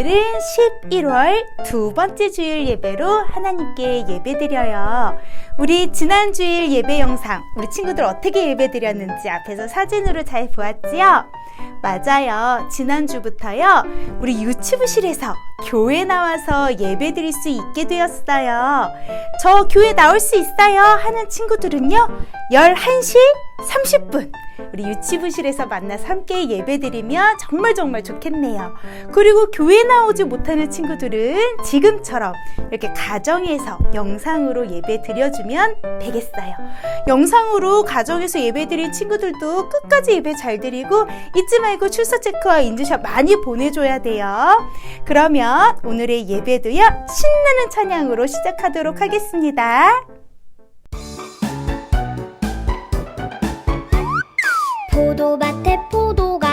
오늘은 11월 두 번째 주일 예배로 하나님께 예배드려요. 우리 지난 주일 예배 영상 우리 친구들 어떻게 예배드렸는지 앞에서 사진으로 잘 보았지요? 맞아요. 지난주부터요. 우리 유치부실에서 교회 나와서 예배 드릴 수 있게 되었어요. 저 교회 나올 수 있어요 하는 친구들은요. 11시 30분 우리 유치부실에서 만나서 함께 예배드리면 정말 정말 좋겠네요. 그리고 교회 나오지 못하는 친구들은 지금처럼 이렇게 가정에서 영상으로 예배 드려주면 되겠어요. 영상으로 가정에서 예배 드린 친구들도 끝까지 예배 잘 드리고 잊지 말고 출석 체크와 인증샷 많이 보내줘야 돼요. 그러면 오늘의 예배도요 신나는 찬양으로 시작하도록 하겠습니다. 포도밭에 포도가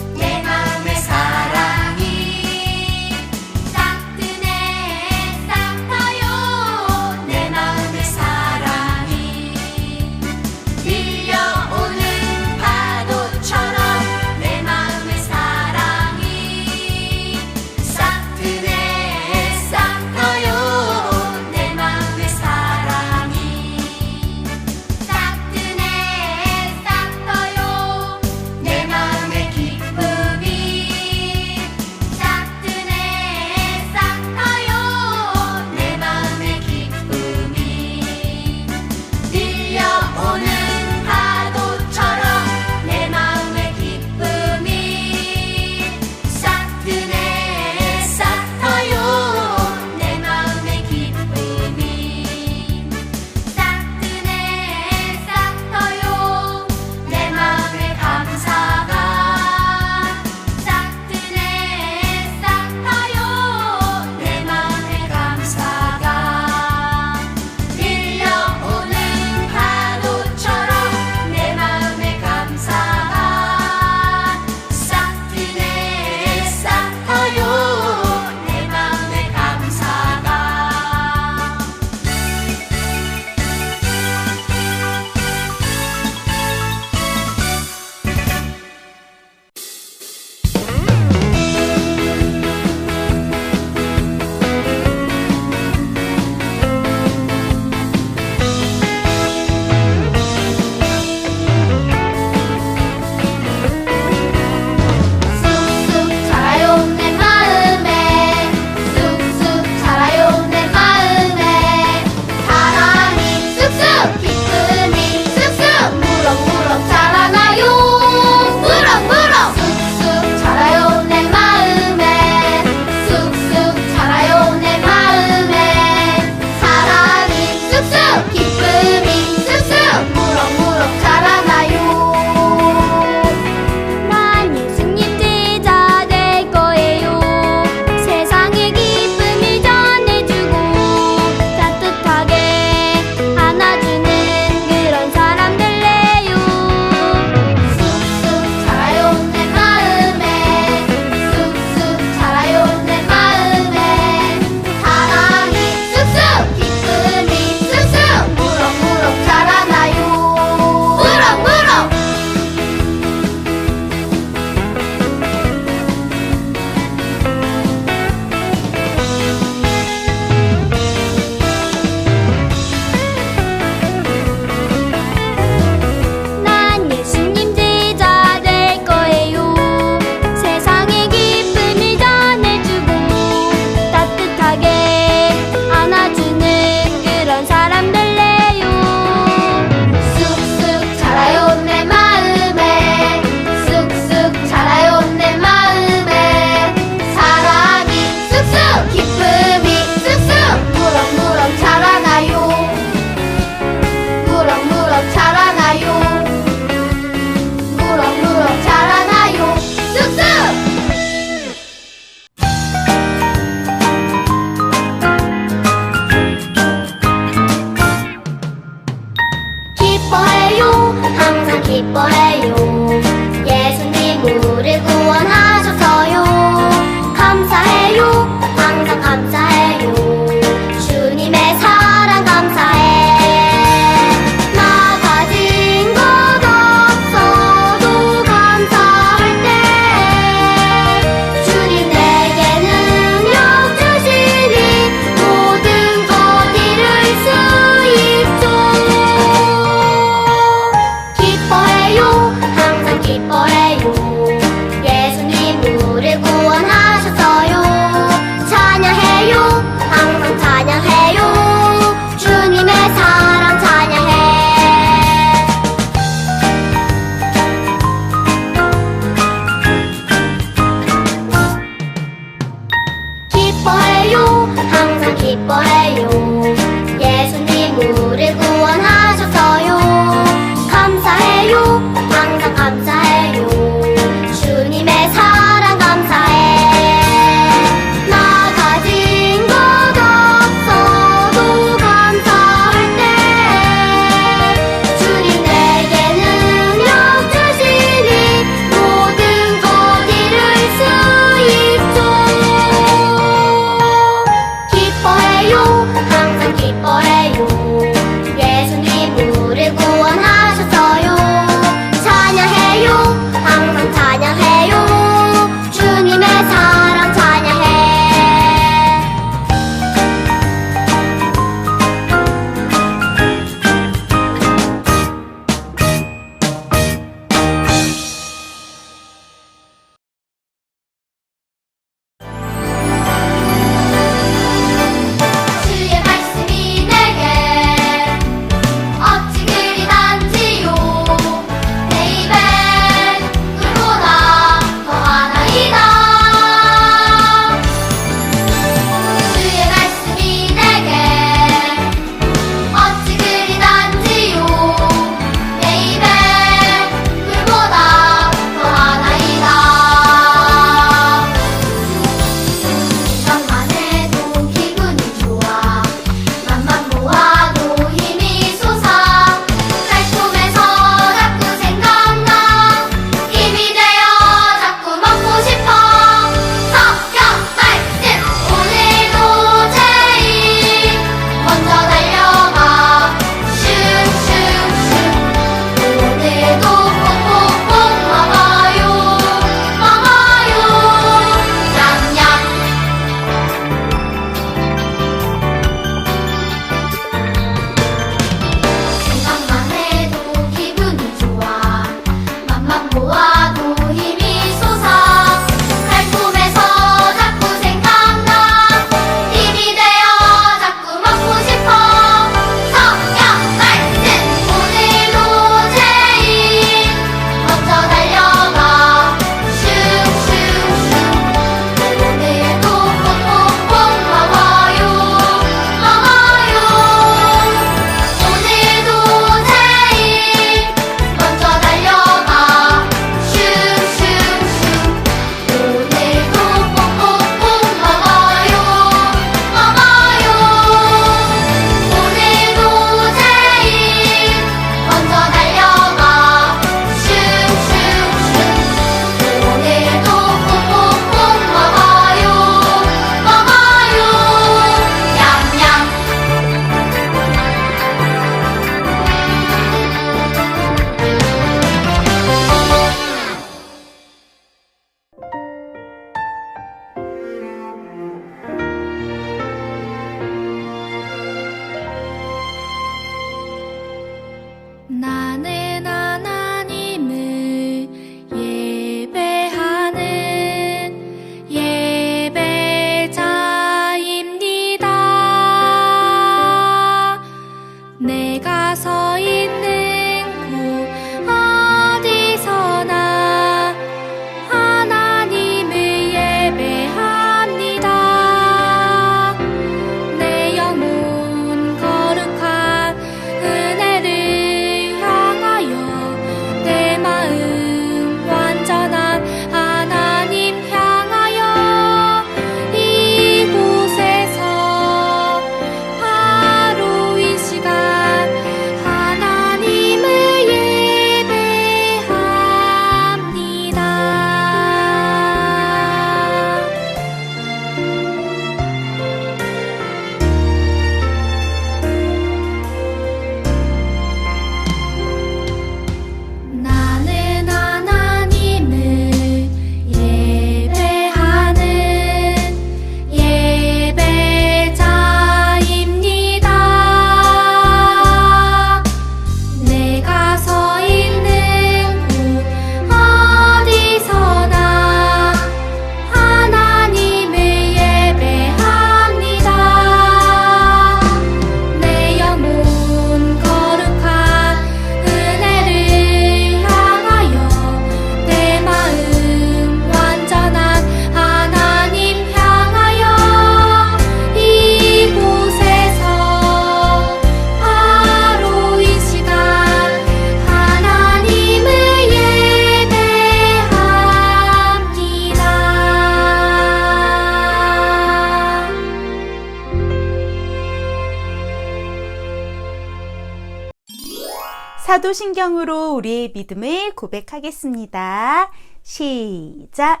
사도신경으로 우리의 믿음을 고백하겠습니다. 시작.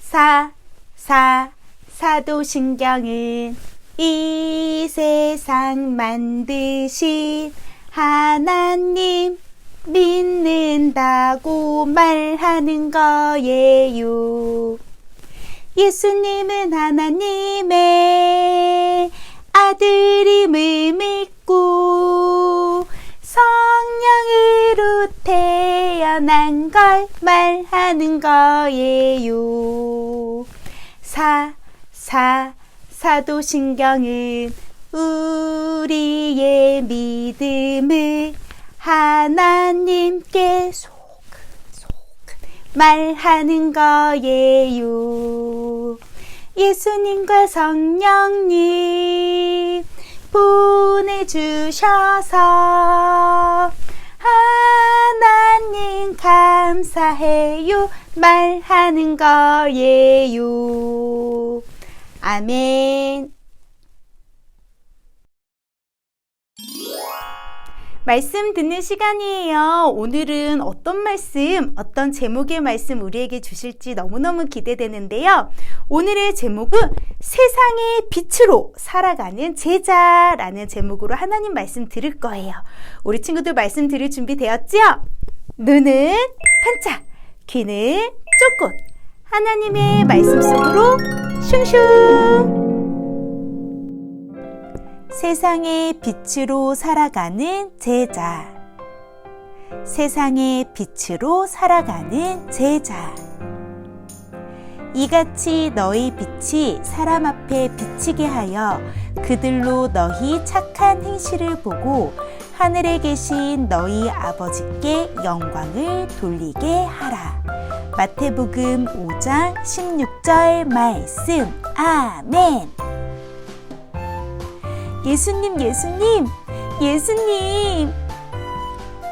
사, 사, 사도신경은 이 세상 만드신 하나님 믿는다고 말하는 거예요. 예수님은 하나님의 아들임을 믿고 성령으로 태어난 걸 말하는 거예요. 사, 사, 사도신경은 우리의 믿음을 하나님께 소금, 말하는 거예요. 예수님과 성령님 보내주셔서 하나님 감사해요 말하는 거예요. 아멘. 말씀 듣는 시간이에요. 오늘은 어떤 말씀, 어떤 제목의 말씀 우리에게 주실지 너무너무 기대되는데요. 오늘의 제목은 세상의 빛으로 살아가는 제자라는 제목으로 하나님 말씀 들을 거예요. 우리 친구들 말씀 들을 준비 되었죠? 눈은 반짝, 귀는 쫓곳. 하나님의 말씀 속으로 슝슝. 세상의 빛으로 살아가는 제자. 세상의 빛으로 살아가는 제자. 이같이 너희 빛이 사람 앞에 비치게 하여 그들로 너희 착한 행실을 보고 하늘에 계신 너희 아버지께 영광을 돌리게 하라. 마태복음 5장 16절 말씀. 아멘. 예수님, 예수님, 예수님.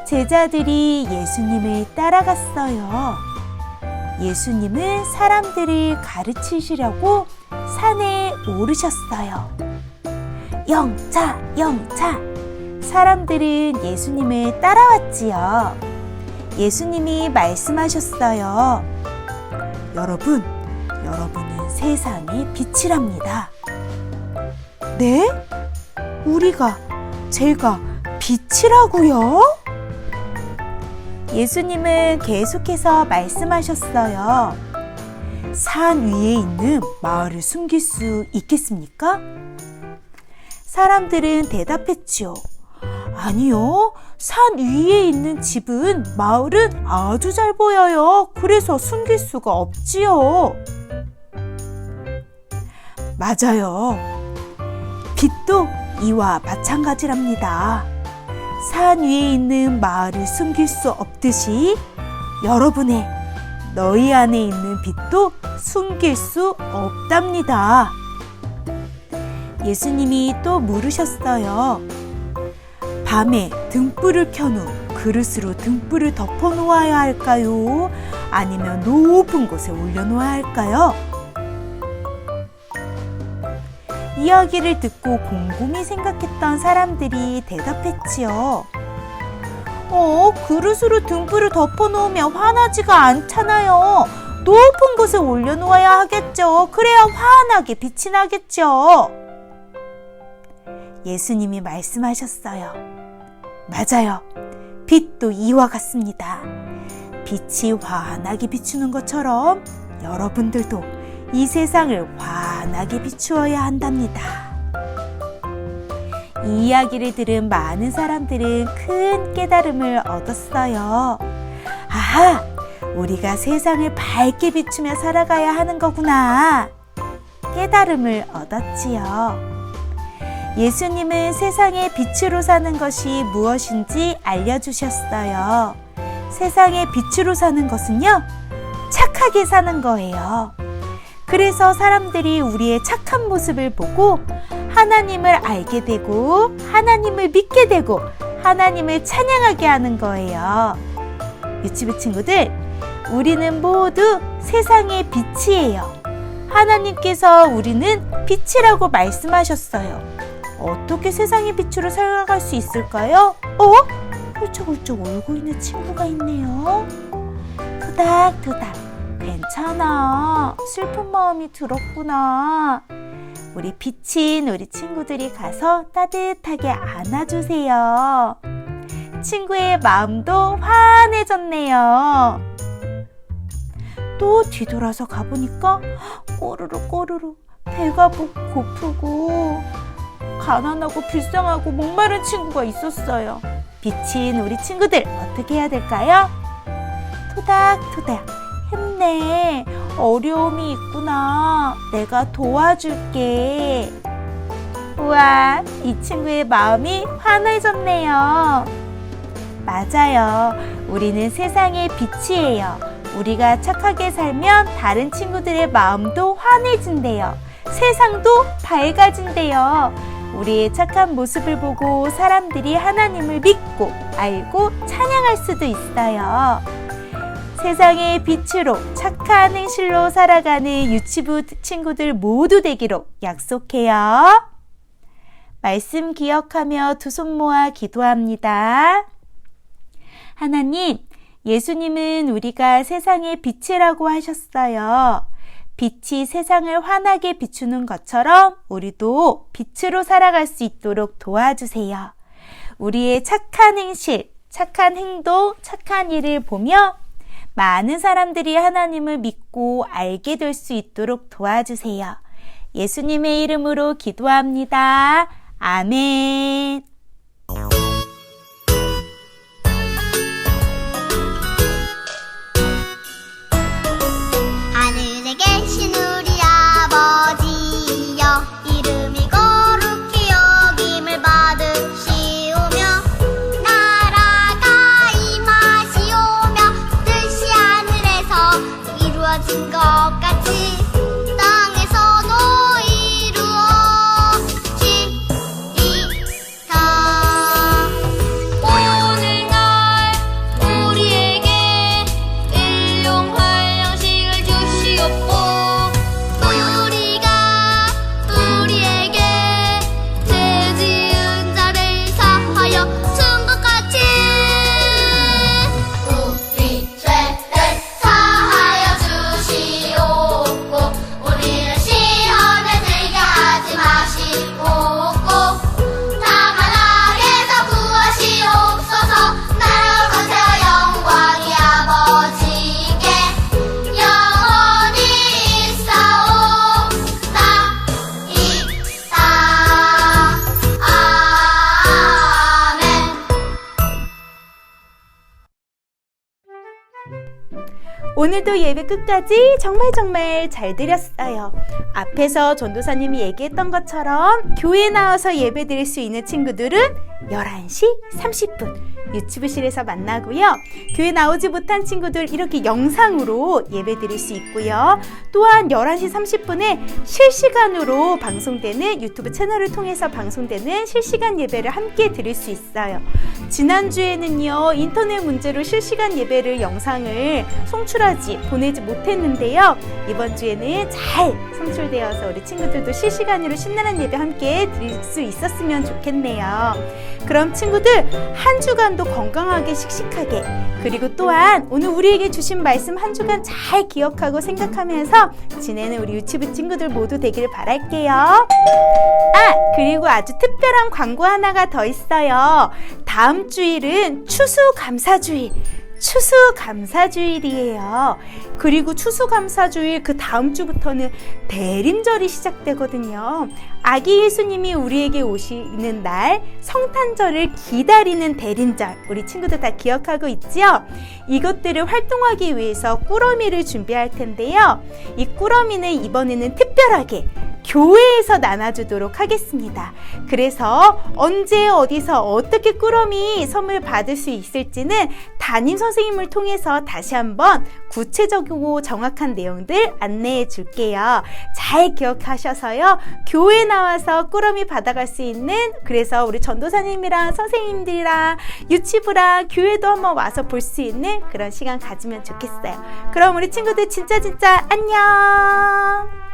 제자들이 예수님을 따라갔어요. 예수님은 사람들을 가르치시려고 산에 오르셨어요. 영차, 영차. 사람들은 예수님을 따라왔지요. 예수님이 말씀하셨어요. 여러분, 여러분은 세상의 빛이랍니다. 네? 우리가, 제가 빛이라고요? 예수님은 계속해서 말씀하셨어요. 산 위에 있는 마을을 숨길 수 있겠습니까? 사람들은 대답했지요. 아니요. 산 위에 있는 집은 마을은 아주 잘 보여요. 그래서 숨길 수가 없지요. 맞아요. 빛도 이와 마찬가지랍니다. 산 위에 있는 마을을 숨길 수 없듯이 여러분의 너희 안에 있는 빛도 숨길 수 없답니다. 예수님이 또 물으셨어요. 밤에 등불을 켠 후 그릇으로 등불을 덮어 놓아야 할까요? 아니면 높은 곳에 올려 놓아야 할까요? 이야기를 듣고 곰곰이 생각했던 사람들이 대답했지요. 어, 그릇으로 등불을 덮어 놓으면 환하지가 않잖아요. 높은 곳에 올려놓아야 하겠죠. 그래야 환하게 빛이 나겠죠. 예수님이 말씀하셨어요. 맞아요. 빛도 이와 같습니다. 빛이 환하게 비추는 것처럼 여러분들도 이 세상을 환하게 비추어야 한답니다. 이 이야기를 들은 많은 사람들은 큰 깨달음을 얻었어요. 아하! 우리가 세상을 밝게 비추며 살아가야 하는 거구나. 깨달음을 얻었지요. 예수님은 세상의 빛으로 사는 것이 무엇인지 알려주셨어요. 세상의 빛으로 사는 것은요, 착하게 사는 거예요. 그래서 사람들이 우리의 착한 모습을 보고 하나님을 알게 되고 하나님을 믿게 되고 하나님을 찬양하게 하는 거예요. 유치부 친구들, 우리는 모두 세상의 빛이에요. 하나님께서 우리는 빛이라고 말씀하셨어요. 어떻게 세상의 빛으로 살아갈 수 있을까요? 어? 훌쩍훌쩍 울고 있는 친구가 있네요. 토닥토닥. 괜찮아. 슬픈 마음이 들었구나. 우리 비친 우리 친구들이 가서 따뜻하게 안아주세요. 친구의 마음도 환해졌네요. 또 뒤돌아서 가보니까 꼬르르 꼬르르 배가 고- 고프고 가난하고 불쌍하고 목마른 친구가 있었어요. 비친 우리 친구들 어떻게 해야 될까요? 토닥토닥 힘내 어려움이 있구나. 내가 도와줄게. 우와 이 친구의 마음이 환해졌네요. 맞아요. 우리는 세상의 빛이에요. 우리가 착하게 살면 다른 친구들의 마음도 환해진대요. 세상도 밝아진대요. 우리의 착한 모습을 보고 사람들이 하나님을 믿고 알고 찬양할 수도 있어요. 세상의 빛으로 착한 행실로 살아가는 유치부 친구들 모두 되기로 약속해요. 말씀 기억하며 두 손 모아 기도합니다. 하나님, 예수님은 우리가 세상의 빛이라고 하셨어요. 빛이 세상을 환하게 비추는 것처럼 우리도 빛으로 살아갈 수 있도록 도와주세요. 우리의 착한 행실, 착한 행동, 착한 일을 보며 많은 사람들이 하나님을 믿고 알게 될 수 있도록 도와주세요. 예수님의 이름으로 기도합니다. 아멘. 것 같이 오늘도 예배 끝까지 정말 정말 잘 드렸어요. 앞에서 전도사님이 얘기했던 것처럼 교회 나와서 예배 드릴 수 있는 친구들은 11시 30분 유치부실에서 만나고요. 교회 나오지 못한 친구들 이렇게 영상으로 예배 드릴 수 있고요. 또한 11시 30분에 실시간으로 방송되는 유튜브 채널을 통해서 방송되는 실시간 예배를 함께 드릴 수 있어요. 지난주에는요, 인터넷 문제로 실시간 예배를 영상을 송출하지, 보내지 못했는데요. 이번 주에는 잘 송출되어서 우리 친구들도 실시간으로 신나는 예배 함께 드릴 수 있었으면 좋겠네요. 그럼 친구들, 한 주간 도 건강하게 씩씩하게, 그리고 또한 오늘 우리에게 주신 말씀 한 주간 잘 기억하고 생각하면서 지내는 우리 유치부 친구들 모두 되기를 바랄게요. 아, 그리고 아주 특별한 광고 하나가 더 있어요. 다음 주일은 추수감사주일. 추수감사주일이에요. 그리고 추수감사주일 그 다음 주부터는 대림절이 시작되거든요. 아기 예수님이 우리에게 오시는 날 성탄절을 기다리는 대림절. 우리 친구들 다 기억하고 있지요? 이것들을 활동하기 위해서 꾸러미를 준비할 텐데요. 이 꾸러미는 이번에는 특별하게 교회에서 나눠주도록 하겠습니다. 그래서 언제 어디서 어떻게 꾸러미 선물 받을 수 있을지는 담임 선생님을 통해서 다시 한번 구체적이고 정확한 내용들 안내해 줄게요. 잘 기억하셔서요. 교회 나와서 꾸러미 받아갈 수 있는 그래서 우리 전도사님이랑 선생님들이랑 유치부랑 교회도 한번 와서 볼 수 있는 그런 시간 가지면 좋겠어요. 그럼 우리 친구들 진짜 진짜 안녕!